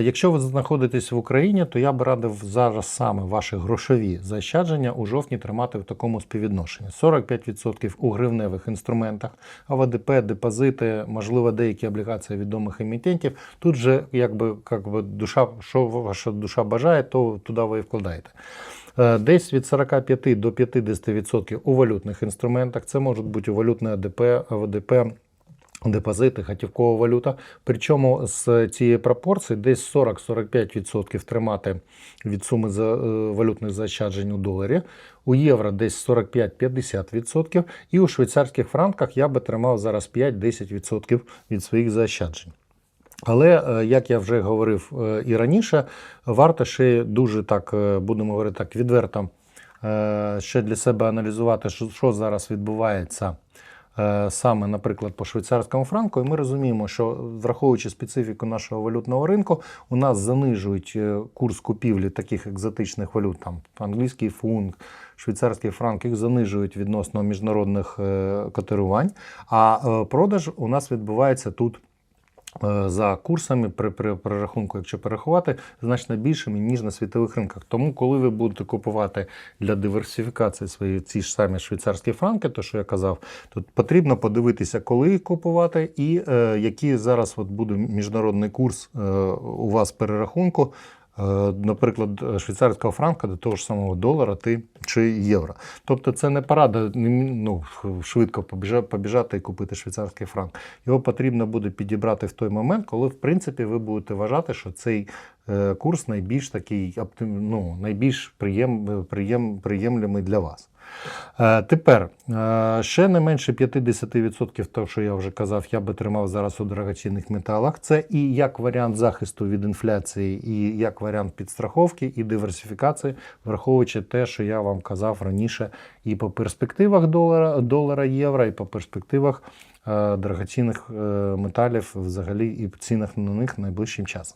Якщо ви знаходитесь в Україні, то я б радив зараз саме ваші грошові заощадження у жовтні тримати в такому співвідношенні: 45% у гривневих інструментах, АВДП, депозити, можливо, деякі облігації відомих емітентів. Тут же, якби, якби душа, що ваша душа бажає, то туди ви і вкладаєте. Е, Десь від 45 до 50% у валютних інструментах. Це можуть бути валютне АДП, АВДП, депозити, готівкова валюта. Причому з цієї пропорції десь 40-45% тримати від суми е, валютних заощаджень у доларі. У євро десь 45-50%. І у швейцарських франках я би тримав зараз 5-10% від своїх заощаджень. Але, е, як я вже говорив е, і раніше, варто ще дуже так, будемо говорити так, відверто ще для себе аналізувати, що, зараз відбувається саме, наприклад, по швейцарському франку. І ми розуміємо, що враховуючи специфіку нашого валютного ринку, у нас занижують е, курс купівлі таких екзотичних валют, там англійський фунт, швейцарський франк, їх занижують відносно міжнародних е, котирувань. А е, продаж у нас відбувається тут. Е, За курсами при, при перерахунку, якщо перерахувати, значно більшими, ніж на світових ринках. Тому, коли ви будете купувати для диверсифікації свої ці ж самі швейцарські франки, то що я казав, тут потрібно подивитися, коли їх купувати, і е, який зараз от буде міжнародний курс е, у вас перерахунку. е, Наприклад, швейцарського франка до того ж самого долара ти чи євро. Тобто це не порада ну, швидко побіжати і купити швейцарський франк. Його потрібно буде підібрати в той момент, коли в принципі ви будете вважати, що цей е, курс найбільш такий ну, найбільш приєм, приєм, приємлемий для вас. Е, Тепер е, ще не менше 50% того, що я вже казав, я би тримав зараз у дорогоцінних металах. Це і як варіант захисту від інфляції, і як варіант підстраховки і диверсифікації, враховуючи те, що я вам казав раніше, і по перспективах долара, долара євро, і по перспективах е, дорогоцінних е, металів взагалі, і цінах на них найближчим часом.